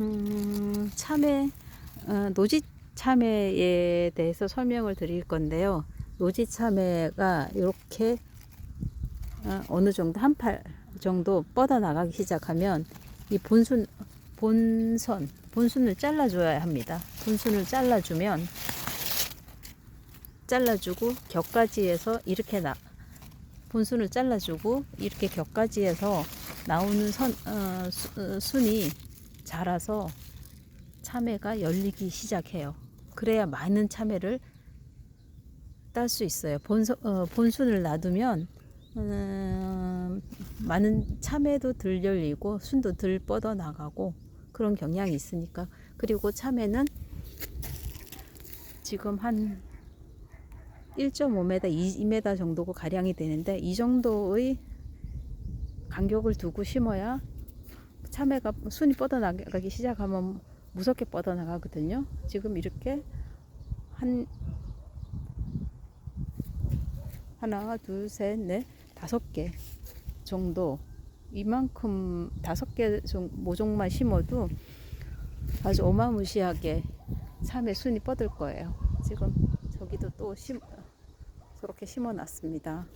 음, 참외, 어, 노지 참외에 대해서 설명을 드릴 건데요. 노지 참외가 이렇게 어, 어느 정도 한 팔 정도 뻗어 나가기 시작하면 이 본순 본선 본순을 잘라줘야 합니다. 본순을 잘라주면 잘라주고 격가지에서 이렇게 나 본순을 잘라주고 이렇게 격가지에서 나오는 선 어, 수, 어, 순이 자라서 참외가 열리기 시작해요. 그래야 많은 참외를 딸 수 있어요. 본선, 어, 본순을 놔두면 음, 많은 참외도 덜 열리고 순도 덜 뻗어 나가고 그런 경향이 있으니까 그리고 참외는 지금 한 1.5m, 2m 정도고 가량이 되는데 이 정도의 간격을 두고 심어야 참외가 순이 뻗어 나가기 시작하면 무섭게 뻗어 나가거든요. 지금 이렇게 한 하나, 둘, 셋, 넷, 다섯 개 정도 이만큼 다섯 개 종- 모종만 심어도 아주 어마무시하게 참외 순이 뻗을 거예요. 지금 저기도 또 심, 저렇게 심어 놨습니다.